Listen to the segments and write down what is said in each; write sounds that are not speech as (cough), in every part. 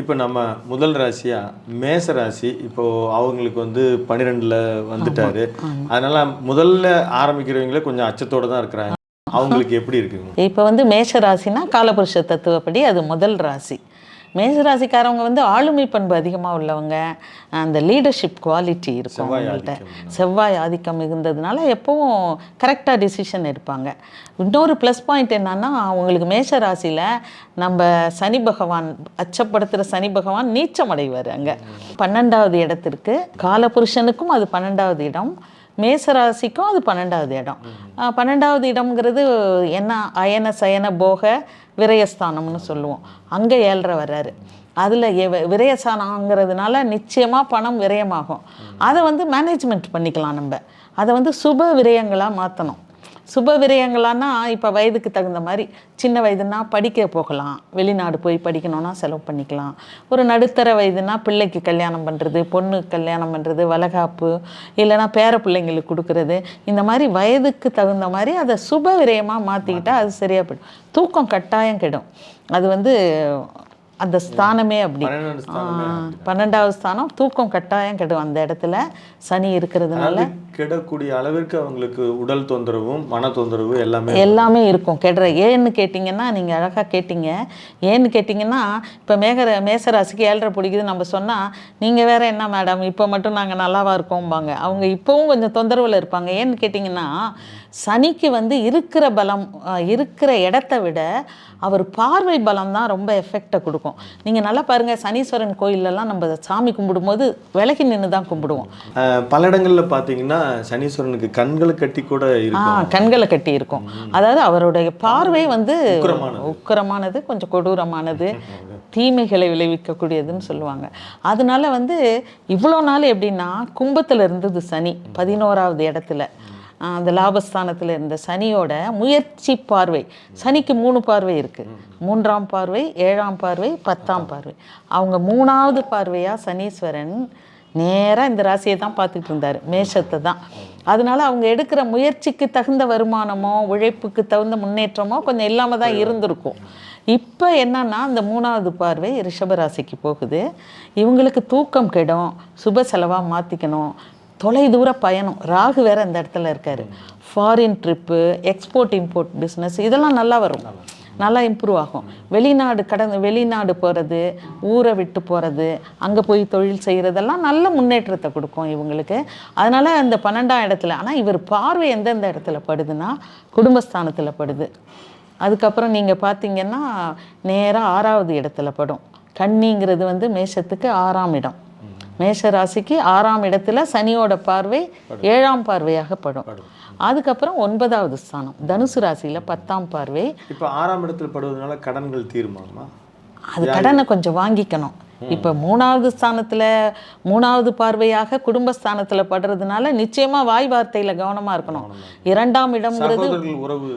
இப்போ நம்ம முதல் ராசியா? மேச ராசி. இப்போ அவங்களுக்கு வந்து பன்னிரெண்டுல வந்துட்டாரு. அதனால முதல்ல ஆரம்பிக்கிறவங்களே கொஞ்சம் அச்சத்தோட தான் இருக்கிறாங்க. அவங்களுக்கு எப்படி இருக்குங்க? இப்போ வந்து மேஷ ராசினா காலபுருஷ தத்துவப்படி அது முதல் ராசி. மேஷ ராசிக்காரவங்க வந்து ஆளுமை பண்பு அதிகமாக உள்ளவங்க. அந்த லீடர்ஷிப் குவாலிட்டி இருக்கும் அவங்கள்ட்ட. செவ்வாய் ஆதிக்கம் மிகுந்ததுனால எப்பவும் கரெக்டாக டிசிஷன் எடுப்பாங்க. இன்னொரு ப்ளஸ் பாயிண்ட் என்னன்னா அவங்களுக்கு மேஷ ராசியில் நம்ம சனி பகவான் அச்சப்படுத்துகிற சனி பகவான் நீச்சம் அடைவார் அங்கே. பன்னெண்டாவது இடத்திற்கு காலபுருஷனுக்கும் அது பன்னெண்டாவது இடம். மேசராசிக்கும் அது பன்னெண்டாவது இடம். பன்னெண்டாவது இடம்ங்கிறது என்ன? அயன சயன போக விரயஸ்தானம்னு சொல்லுவோம். அங்கே ஏழ்ரை வர்றாரு. அதில் விரயஸ்தானங்கிறதுனால நிச்சயமாக பணம் விரயமாகும். அதை வந்து மேனேஜ்மெண்ட் பண்ணிக்கலாம் நம்ம. அதை வந்து சுப விரயங்களாக மாற்றணும் சுப விரயங்களான்னா இப்போ வயதுக்கு தகுந்த மாதிரி சின்ன வயதுனா படிக்க போகலாம். வெளிநாடு போய் படிக்கணும்னா செலவு பண்ணிக்கலாம். ஒரு நடுத்தர வயதுனா பிள்ளைக்கு கல்யாணம் பண்ணுறது பொண்ணு கல்யாணம் பண்ணுறது வளகாப்பு இல்லைன்னா பேர பிள்ளைங்களுக்கு கொடுக்கறது. இந்த மாதிரி வயதுக்கு தகுந்த மாதிரி அதை சுப விரயமாக மாற்றிக்கிட்டா அது சரியாக போயிடும். தூக்கம் கட்டாயம் கெடும். அது வந்து அந்த ஸ்தானமே அப்படி. பன்னெண்டாவது ஸ்தானம் தூக்கம் கட்டாயம் கெடும் அந்த இடத்துல. சனி இருக்கிறதுனால கெடக்கூடிய அளவிற்கு அவங்களுக்கு உடல் தொந்தரவும் மன தொந்தரவு எல்லாமே எல்லாமே இருக்கும். கெடுற ஏன்னு கேட்டிங்கன்னா நீங்கள் அழகாக கேட்டீங்க. ஏன்னு கேட்டிங்கன்னா இப்போ மேகர மேசராசிக்கு ஏழரை பிடிக்குது நம்ம சொன்னால் நீங்கள் வேற என்ன மேடம் இப்போ மட்டும் நாங்கள் நல்லாவா இருக்கோம்பாங்க. அவங்க இப்போவும் கொஞ்சம் தொந்தரவில் இருப்பாங்க. ஏன்னு கேட்டிங்கன்னா சனிக்கு வந்து இருக்கிற பலம் இருக்கிற இடத்த விட அவர் பார்வை பலம் தான் ரொம்ப எஃபெக்டை கொடுக்கும். நீங்கள் நல்லா பாருங்கள் சனீஸ்வரன் கோயிலெல்லாம் நம்ம சாமி கும்பிடும்போது விலகி நின்று தான் கும்பிடுவோம் பல இடங்கள்ல பாத்தீங்கன்னா சனீஸ்வரனுக்கு கண்களை கட்டி கூட இருக்கும். கண்களை கட்டி இருக்கும். அதாவது அவருடைய பார்வை வந்து உக்கிரமானது. கொஞ்சம் கொடூரமானது (laughs) தீமைகளை விளைவிக்கக்கூடியதுன்னு சொல்லுவாங்க. அதனால வந்து இவ்வளோ நாள் எப்படின்னா கும்பத்தில் இருந்தது சனி பதினோராவது இடத்துல. அந்த லாபஸ்தானத்தில் இருந்த சனியோட முயற்சி பார்வை. சனிக்கு மூணு பார்வை இருக்கு. மூன்றாம் பார்வை ஏழாம் பார்வை பத்தாம் பார்வை. அவங்க மூணாவது பார்வையாக சனீஸ்வரன் நேராக இந்த ராசியை தான் பார்த்துட்டு இருந்தார். மேஷத்தை தான். அதனால அவங்க எடுக்கிற முயற்சிக்கு தகுந்த வருமானமோ உழைப்புக்கு தகுந்த முன்னேற்றமோ கொஞ்சம் இல்லாமல் தான் இருந்திருக்கும். இப்போ என்னன்னா அந்த மூணாவது பார்வை ரிஷபராசிக்கு போகுது. இவங்களுக்கு தூக்கம் கெடும். சுப செலவாக மாற்றிக்கணும் தொலைதூர பயணம். ராகு வேற இந்த இடத்துல இருக்காரு. Foreign trip export import business இதெல்லாம் நல்லா வரும். நல்லா இம்ப்ரூவ் ஆகும். வெளிநாடு கடந்து வெளிநாடு போகிறது ஊரை விட்டு போகிறது அங்கே போய் தொழில் செய்கிறதெல்லாம் நல்ல முன்னேற்றத்தை கொடுக்கும் இவங்களுக்கு. அதனால் அந்த பன்னெண்டாம் இடத்துல ஆனால் இவர் பார்வை எந்தெந்த இடத்துல படுதுன்னா குடும்பஸ்தானத்தில் படுது. அதுக்கப்புறம் நீங்கள் பார்த்தீங்கன்னா நேராக ஆறாவது இடத்துல படும். கன்னிங்கிறது வந்து மேஷத்துக்கு ஆறாம் இடம். மேஷ ராசிக்கு ஆறாம் இடத்துல சனியோட பார்வை ஏழாம் பார்வையாக படும். அதுக்கப்புறம் ஒன்பதாவது ஸ்தானம். தனுசு ராசியில பத்தாம் பார்வை. இப்ப ஆறாம் இடத்துல படுவதனால கடன்கள் தீருமாமா அது கடனை கொஞ்சம் வாங்கிக்கணும். இப்போ மூணாவது ஸ்தானத்துல மூணாவது பார்வையாக குடும்பஸ்தானத்துல படுறதுனால நிச்சயமா வாய் வார்த்தையில கவனமா இருக்கணும். இரண்டாம் இடம்ங்கிறது உறவு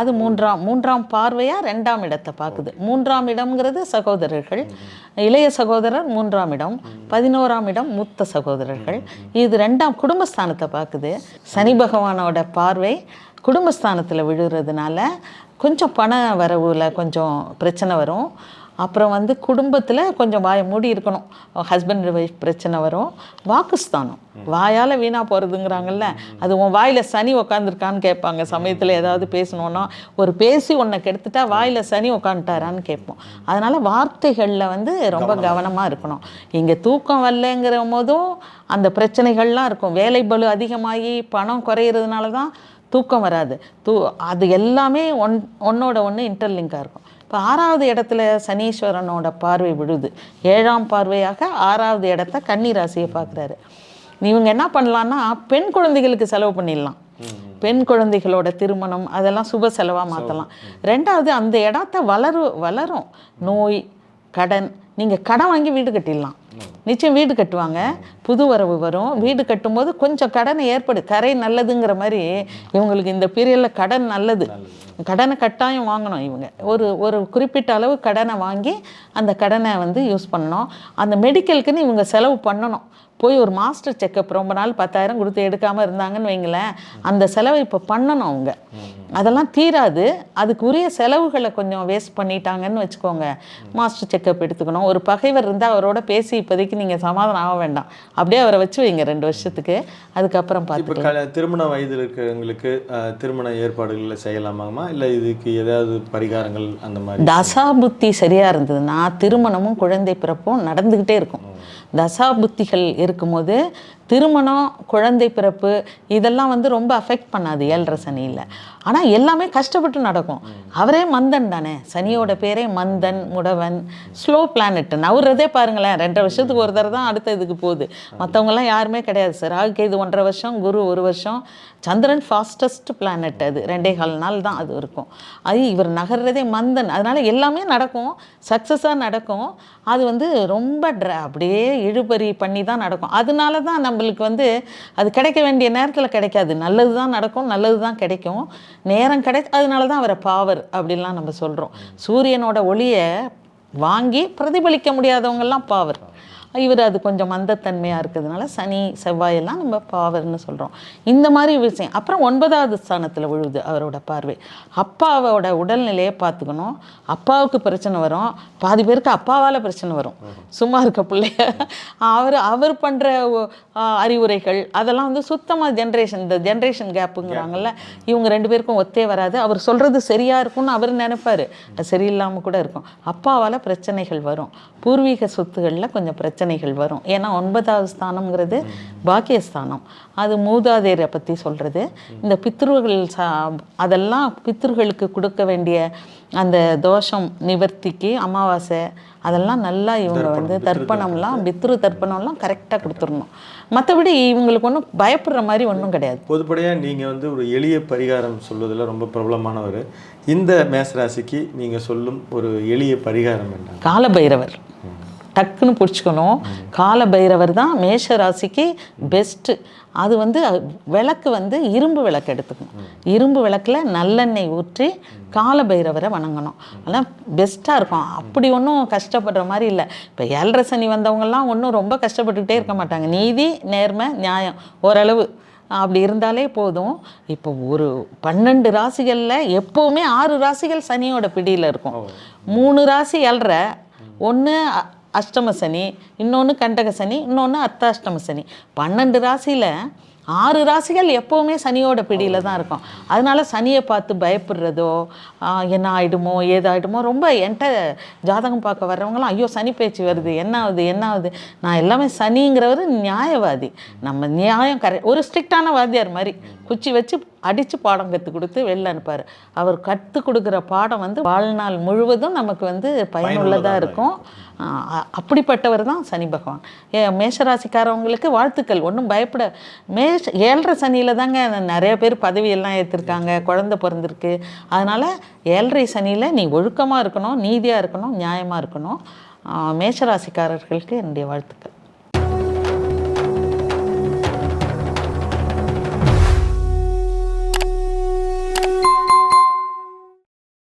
அது மூன்றாம் மூன்றாம் பார்வையா ரெண்டாம் இடத்தை பார்க்குது. மூன்றாம் இடம்ங்கிறது சகோதரர்கள் இளைய சகோதரர் மூன்றாம் இடம் பதினோராம் இடம் மூத்த சகோதரர்கள். இது ரெண்டாம் குடும்பஸ்தானத்தை பார்க்குது. சனி பகவானோட பார்வை குடும்பஸ்தானத்தில் விழுறதுனால கொஞ்சம் பண வரவுல கொஞ்சம் பிரச்சனை வரும். அப்புறம் வந்து குடும்பத்தில் கொஞ்சம் வாயை மூடி இருக்கணும். ஹஸ்பண்ட் ஒய்ஃப் பிரச்சனை வரும். வாக்குஸ்தானம் வாயால் வீணாக போகிறதுங்கிறாங்கல்ல அது உன் வாயில் சனி உக்காந்துருக்கான்னு கேட்பாங்க. சமயத்தில் ஏதாவது பேசணுன்னா ஒரு பேசி உன்னை கெடுத்துட்டா வாயில் சனி உக்காந்துட்டாரான்னு கேட்போம். அதனால் வார்த்தைகளில் வந்து ரொம்ப கவனமாக இருக்கணும். இங்கே தூக்கம் வரலங்கிற போதும் அந்த பிரச்சனைகள்லாம் இருக்கும். வேலை பளு அதிகமாகி பணம் குறையிறதுனால தான் தூக்கம் வராது. தூ அது எல்லாமே ஒன் ஒன்னோட ஒன்று இன்டர்லிங்காக இருக்கும். இப்போ ஆறாவது இடத்துல சனீஸ்வரனோட பார்வை விழுது. ஏழாம் பார்வையாக ஆறாவது இடத்த கன்னி ராசியை பார்க்குறாரு. இவங்க என்ன பண்ணலான்னா பெண் குழந்தைகளுக்கு செலவு பண்ணிடலாம். பெண் குழந்தைகளோட திருமணம் அதெல்லாம் சுப செலவாக மாற்றலாம் ரெண்டாவது அந்த இடத்த வளரு வளரும். நோய் கடன் நீங்கள் கடன் வாங்கி வீடு கட்டிடலாம். நிச்சயம் வீடு கட்டுவாங்க. புது வரவு வரும். வீடு கட்டும்போது கொஞ்சம் கடனை ஏற்படு கரை நல்லதுங்கிற மாதிரி இவங்களுக்கு இந்த பீரியடில் கடன் நல்லது. கடனை கட்டாயம் வாங்கணும் இவங்க. ஒரு ஒரு குறிப்பிட்ட அளவு கடனை வாங்கி அந்த கடனை வந்து யூஸ் பண்ணணும். அந்த மெடிக்கலுக்குன்னு இவங்க செலவு பண்ணணும். போய் ஒரு மாஸ்டர் செக்கப் ரொம்ப நாள் பத்தாயிரம் கொடுத்து எடுக்காமல் இருந்தாங்கன்னு வைங்களேன். அந்த செலவை இப்போ பண்ணணும் அவங்க. அதெல்லாம் தீராது. அதுக்கு உரிய செலவுகளை கொஞ்சம் வேஸ்ட் பண்ணிட்டாங்கன்னு வச்சுக்கோங்க. மாஸ்டர் செக்கப் எடுத்துக்கணும். ஒரு பகைவர் இருந்தால் அவரோட பேசி இப்போதைக்கு நீங்கள் சமாதானம் ஆக வேண்டாம். அப்படியே அவரை வச்சு வைங்க ரெண்டு வருஷத்துக்கு. அதுக்கப்புறம் க திருமண வயதில் இருக்கிறவங்களுக்கு திருமண ஏற்பாடுகளை செய்யலாமாமா இல்லை இதுக்கு ஏதாவது பரிகாரங்கள் அந்த மாதிரி? தசா புத்தி சரியாக இருந்ததுன்னா திருமணமும் குழந்தை பிறப்பும் நடந்துக்கிட்டே இருக்கும். தசா புத்திகள் இருக்கும்போது திருமணம் குழந்தை பிறப்பு இதெல்லாம் வந்து ரொம்ப அஃபெக்ட் பண்ணாது ஏழரை சனியில். ஆனால் எல்லாமே கஷ்டப்பட்டு நடக்கும். அவரே மந்தன் தானே. சனியோட பேரே மந்தன் முடவன் ஸ்லோ பிளானட் நவுறதே பாருங்களேன். ரெண்டரை வருஷத்துக்கு ஒரு தடவை தான் அடுத்த இதுக்கு போகுது. மற்றவங்கலாம் யாருமே கிடையாது சார். ராகு இது ஒன்றரை வருஷம் குரு ஒரு வருஷம். சந்திரன் ஃபாஸ்டஸ்ட் பிளானட் அது. ரெண்டே கால் நாள் தான் அது இருக்கும். அது இவர் நகர்றதே மந்தன். அதனால் எல்லாமே நடக்கும். சக்ஸஸாக நடக்கும். அது வந்து ரொம்ப ட்ர அப்படியே இழுபறி பண்ணி தான் நடக்கும். அதனால தான் நம்மளுக்கு வந்து அது கிடைக்க வேண்டிய நேரத்தில் கிடைக்காது. நல்லது தான் நடக்கும் நல்லது தான் கிடைக்கும். நேரம் கிடை அதனால தான் அவரை பாவர் அப்படின்லாம் நம்ம சொல்கிறோம் சூரியனோட ஒளியை வாங்கி பிரதிபலிக்க முடியாதவங்கெல்லாம் பாவர். இவர் அது கொஞ்சம் மந்தத்தன்மையாக இருக்கிறதுனால சனி செவ்வாயெல்லாம் நம்ம பாவர்னு சொல்கிறோம் இந்த மாதிரி விஷயம். அப்புறம் ஒன்பதாவது ஸ்தானத்தில் விழுது அவரோட பார்வை. அப்பாவோட உடல்நிலையை பார்த்துக்கணும். அப்பாவுக்கு பிரச்சனை வரும். பாதி பேருக்கு அப்பாவால் பிரச்சனை வரும். சும்மா இருக்க பிள்ளைய. அவர் அவர் பண்ணுற அறிவுரைகள் அதெல்லாம் வந்து சுத்தமாக ஜென்ரேஷன் இந்த ஜென்ரேஷன் கேப்புங்கிறாங்கல்ல இவங்க ரெண்டு பேருக்கும் ஒத்தே வராது. அவர் சொல்கிறது சரியாக இருக்கும்னு அவர் நினைப்பார். அது சரியில்லாமல் கூட இருக்கும். அப்பாவால் பிரச்சனைகள் வரும். பூர்வீக சொத்துகளில் கொஞ்சம் பிரச்சனை பிரச்சனைகள் வரும். ஏன்னா ஒன்பதாவது ஸ்தானம்ங்கிறது பாக்கியஸ்தானம். அது மூதாதையரை பற்றி சொல்கிறது இந்த பித்ருகள் சா அதெல்லாம் பித்ருகளுக்கு கொடுக்க வேண்டிய அந்த தோஷம் நிவர்த்திக்கு அமாவாசை அதெல்லாம் நல்லா இவங்க வந்து தர்ப்பணம்லாம் பித்ரு தர்ப்பணம்லாம் கரெக்டாக கொடுத்துடணும். மற்றபடி இவங்களுக்கு ஒன்றும் பயப்படுற மாதிரி ஒன்றும் கிடையாது. பொதுப்படையாக நீங்கள் வந்து ஒரு எளிய பரிகாரம் சொல்வதில் ரொம்ப பிரபலமானவர். இந்த மேசராசிக்கு நீங்கள் சொல்லும் ஒரு எளிய பரிகாரம் என்ன காலபைரவர். டக்குன்னு பிடிச்சிக்கணும். காலபைரவர் தான் மேஷ ராசிக்கு பெஸ்ட்டு அது வந்து விளக்கு வந்து இரும்பு விளக்கு எடுத்துக்கணும். இரும்பு விளக்கில் நல்லெண்ணெய் ஊற்றி காலபைரவரை வணங்கணும். அதெல்லாம் பெஸ்ட்டாக இருக்கும். அப்படி ஒன்றும் கஷ்டப்படுற மாதிரி இல்லை. இப்போ ஏழரை சனி வந்தவங்கெல்லாம் ஒன்றும் ரொம்ப கஷ்டப்பட்டுக்கிட்டே இருக்க மாட்டாங்க. நீதி நேர்மை நியாயம் ஓரளவு. அப்படி இருந்தாலே போதும். இப்போ ஒரு பன்னெண்டு ராசிகளில் எப்போவுமே ஆறு ராசிகள் சனியோட பிடியில் இருக்கும். மூணு ராசி ஏழ்ரை ஒன்று அஷ்டம சனி இன்னொன்று கண்டக சனி இன்னொன்று அர்த்தாஷ்டம சனி. பன்னெண்டு ராசியில் ஆறு ராசிகள் எப்போவுமே சனியோட பிடியில் தான் இருக்கும். அதனால சனியை பார்த்து பயப்படுறதோ என்ன ஆகிடுமோ ஏதாயிடுமோ ரொம்ப என்கிட்ட ஜாதகம் பார்க்க வர்றவங்களாம் ஐயோ சனி பேச்சு வருது என்ன ஆகுது என்ன ஆகுது? நான் எல்லாமே சனிங்கிறவர் நியாயவாதி. நம்ம நியாயம் கரெக்ட் ஒரு ஸ்ட்ரிக்டான வாத்தியார் மாதிரி. குச்சி வச்சு அடித்து பாடம் கற்றுக் கொடுத்து வெளில அனுப்பார். அவர் கற்றுக் கொடுக்குற பாடம் வந்து வாழ்நாள் முழுவதும் நமக்கு வந்து பயனுள்ளதாக இருக்கும். அப்படிப்பட்டவர் தான் சனி பகவான். ஏ மேஷராசிக்காரவங்களுக்கு வாழ்த்துக்கள். ஒன்றும் பயப்பட மேஷ ஏழரை சனியில் தாங்க நிறைய பேர் பதவியெல்லாம் ஏற்றிருக்காங்க குழந்தை பிறந்திருக்கு. அதனால் ஏழரை சனியில் நீ ஒழுக்கமாக இருக்கணும் நீதியாக இருக்கணும் நியாயமாக இருக்கணும். மேஷராசிக்காரர்களுக்கு என்னுடைய வாழ்த்துக்கள்.